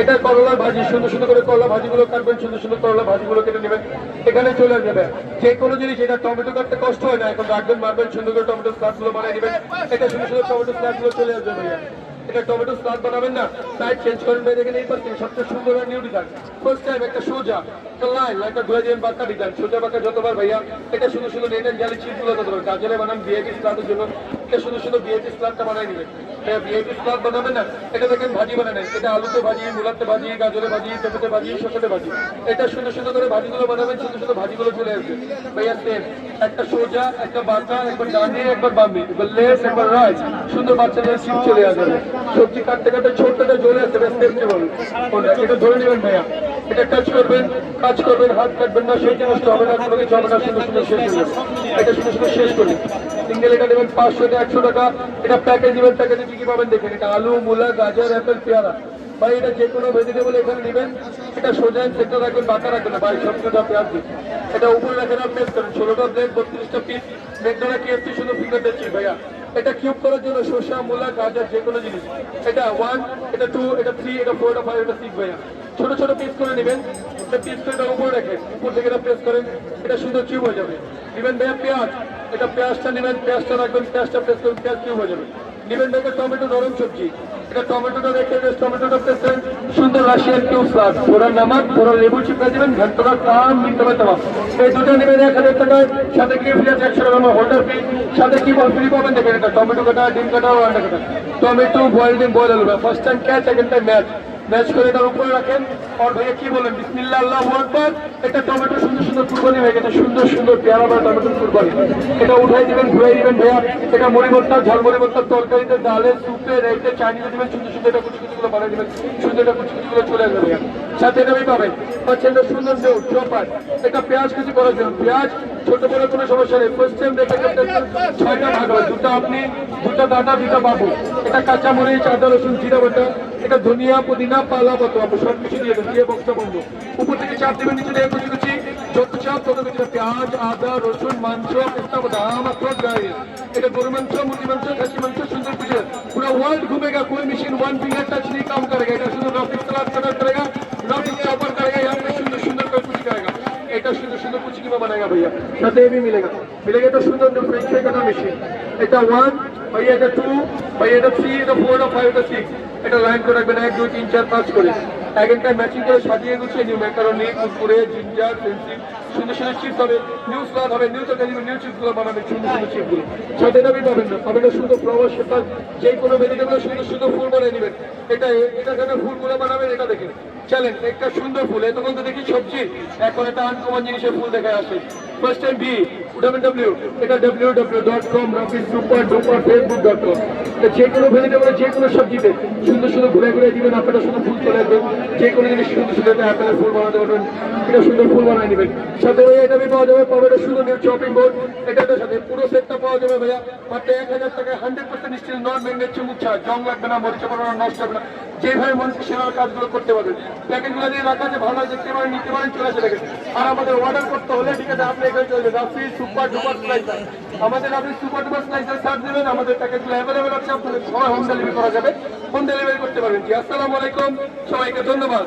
এটা করলার ভাজি, সুন্দর সুন্দর করে করলা কাটবেন, সুন্দর সুন্দর করলা কেটে নেবেন। এখানে চলে যাবে যে কোনো জিনিস, এটা টমেটো কাটতে কষ্ট হয় না। এখন রাখবেন মারবেন, সুন্দর করে টমেটো স্লাদগুলো বানিয়ে নেবেন এটা সুন্দর সুন্দর টমেটো স্লাদগুলো চলে আসবে এটা টমেটো স্লাদ বানাবেন না। তাই চেঞ্জ করেন ভাই, দেখেন এই পাশে সবচেয়ে সুন্দর আর নিউ ডিজাইন ফার্স্ট টাইম একটা সোজা, একটা লাইন একটা ঘুরে দিবেন বাঁকা ডিজাইন সোজা বাঁকা যতবার ভাইয়া, এটা শুধু শুধু নেটের জালি চিপগুলো যতবার গাজরে বানান বিয়ে স্লাদের জন্য এটা শুধু শুধু ভিআইপি স্লাদটা বানাই নেবেন ভিআইপি স্লাদ বানাবেন না? এটা দেখেন ভাজি বানান এটা আলুতে ভাজিয়ে, মূলাতে ভাজি গাজরে ভাজিয়ে পেঁপেতে ভাজি শসাতে ভাজি এটা সুন্দর সুন্দর করে ভাজিগুলো বানাবেন সুন্দর সুন্দর ভাজিগুলো চলে আসবে। ভাইয়া সেম একটা সোজা, একটা বাঁকা একবার ডানে, একবার বামে। একবার লেফট একবার রাইট সুন্দর বাচ্চাদের চিপ চলে আসবে। সবজি কাটতে কাটতে ছোটটা চলে আসবে। স্টেপ কি বলুন এটা ধরে নেবেন ভাইয়া। এটা টাচ করবেন, কাজ করবেন, হাত কাটবেন না, সেই নষ্ট হবে না। কোনো কিছু হবে না সুন্দর সুন্দর শেষ হয়ে এটা সুন্দর সুন্দর শেষ করি সিঙ্গেল এটা নেবেন পাঁচশো থেকে একশো টাকা। এটা প্যাকেজ নেবেন প্যাকেজে কি কি পাবেন দেখেন, এটা আলু, মূলা, গাজর অ্যাপেল পেয়ারা। ভাই, এটা যে কোনো ভেজিটেবল এখানে নেবেন। এটা সোজা সেটা রাখবেন, বাঁকা রাখবেন না। ভাই সব সোজা পেঁয়াজ এটা উপরে রাখেন পেস্ট করেন। ষোলোটা প্লেট বত্রিশটা পিস মেঘদোড়া কেএফসি শুধু ফিঙ্গার দিচ্ছি ভাইয়া। এটা কিউব করার জন্য শসা, মূলা, গাজর, যে কোনো জিনিস। এটা ওয়ান এটা টু এটা থ্রি এটা ফোর এটা ফাইভ এটা সিক্স ভাইয়া। ছোট ছোট পিস করে নেবেন। পিস করে এটা উপরে রাখেন। উপর থেকে এটা প্রেস করেন। এটা সুন্দর কিউব হয়ে যাবে। নেবেন ভাইয়া পেঁয়াজ। এটা পেঁয়াজটা নেবেন, পেঁয়াজটা রাখবেন, পেঁয়াজটা প্রেস করবেন পেঁয়াজ কিউব হয়ে যাবে। নেবেন ভাইয়া টমেটো নরম সবজি। এটা টমেটোটা রেখে বেশ টমেটোটা প্রেস করেন। সুন্দর রাশিয়ান কিউব স্লাদ থোড়া নামাক থোড়া লেবু চিপে দেবেন ঘন্টরা কাম হবে তোমার। এই দুটো নেবেন এক হাজার টাকায়। সাথে কি ফ্রি আছে একশো টাকা হোল্ডার ফ্রি সাথে কি বল ফ্রি পাবেন, দেখেন এটা। টমেটো কাটা, ডিম কাটা ও আন্ডা কাটা। টমেটো বয়েল ডিম বয়েল আলু first time catch second time match match করে এটার উপরে রাখেন। আর ভাইয়া কি বলেন? বিসমিল্লাহ, আল্লাহ আকবার। এটা টমেটো সুন্দর সুন্দর কুরবানি হয়ে গেছে। সুন্দর সুন্দর পেয়ারা বা টমেটো কুরবানি। এটা উঠাই দিবেন ঘুরাই দিবেন ভাইয়া। এটা ভর্তা ঝালমুড়ি ভর্তা তরকারিতে, ডালে সুপে রেখে চাইনিজে দিবেন। সুন্দর সুন্দর এটা কুচি কুচিগুলো বানিয়ে দিবেন। সুন্দর এটা কুচি কুচিগুলো চলে আসবে ভাইয়া। সাথে এটা পাবেন। পাচ্ছেন এটা সুন্দর চপার এটা পেঁয়াজ কুচি করার জন্য। পেঁয়াজ ছোট বড় কোনো সমস্যা নেই। পশ্চিম ছয়টা ভাগ হয়। দুটো আপনি, দুটো দাদা, দুটো বাবু। এটা কাঁচা মরিচ আদা, রসুন, জিরা বাটা, এটা ধনিয়া, পুদিনা, পালা কত আপনি সব কিছু দিয়ে দেবেন দিয়ে বক্সটা বন্ধ। উপর থেকে চাপ দেবেন, নিচে দিয়ে কুচি কুচি যত চাপ তত কিছু পেঁয়াজ, আদা, রসুন, মাংস, পেস্তা বাদাম আখরোট, গায়ে। এটা গরু মাংস, মুরগি মাংস, খাসি মাংস, সুন্দর পুজো পুরো ওয়ার্ল্ড ঘুমেগা কোই মেশিন ওয়ান ফিঙ্গার টাচ নিয়ে কাম করেগা এটা শুধু রফিক তলার मिलेगा भैया साथ ये भी मिलेगा। मिलेगा तो सुंदर जो फ्रेंच है का मशीन এটা ওয়ান ভাইয়া এটা টু ভাইয়া এটা থ্রি এটা ফোর এটা ফাইভ এটা সিক্স এটা লাইন করে রাখবেন এক দুই তিন চার পাঁচ করে এখানকার ম্যাচিং করে সাজিয়ে গুছিয়ে নিউ ম্যাকারনি কুকুরে জিঞ্জার পেন্সিল সুন্দর সুন্দর চিপস হবে নিউ স্লাদ হবে নিউ তরকারি নিউ চিপসগুলো বানাবে সুন্দর সুন্দর চিপগুলো সাথে এটা পাবেন না পাবেন সুন্দর ফ্লাওয়ার সেটা যে কোনো ভেজিটেবল সুন্দর সুন্দর ফুল বানিয়ে নেবেন এটা এটা কেন ফুলগুলো বানাবেন এটা দেখেন চলেন, একটা সুন্দর ফুল। এতক্ষণ তো দেখি সবজি, এখন একটা আনকমন জিনিসের ফুল দেখে আসে। ফার্স্ট টাইম বি যে কোনো ভেজিটেবল যে কোনো সবজিতে সুন্দর সুন্দর ঘুরে ঘুরে দিবেন, আপনারা সুন্দর ফুল চলে আসবেন। যে কোনো জিনিস সুন্দর সুন্দর একটা ফুল বানাতে পারবেন। এটা সুন্দর ফুল বানিয়ে নেবেন সাথে ওই এটা পাওয়া যাবে পাবেন সুন্দর নিউ শপিং বোর্ড এটার সাথে পুরো সেটটা পাওয়া যাবে ভাইয়া। মাত্র এক হাজার টাকায় hundred percent steel non magnet চুমুক ছাড়া। জং লাগবে না, মরিচা পড়বে না, নষ্ট হবে না। যেভাবে মন সেভাবে কাজগুলো করতে পারবেন। প্যাকেটগুলো দিয়ে রাখা আছে, ভালো দেখতে পারেন, নিতে পারেন, চলে আসে আর আমাদের অর্ডার করতে হলে ঠিক আছে, আপনি এখানে চলে যাবেন। Rafi super duper slicer. আমাদের আপনি সুপার ডুপার স্লাইসার সার দেবেন আমাদের প্যাকেজ অ্যাভেলেবেল আছে, আপনাদের সবাই হোম ডেলিভারি করা যাবে। হোম ডেলিভারি করতে পারবেন জি। আসসালামু আলাইকুম, সবাইকে ধন্যবাদ।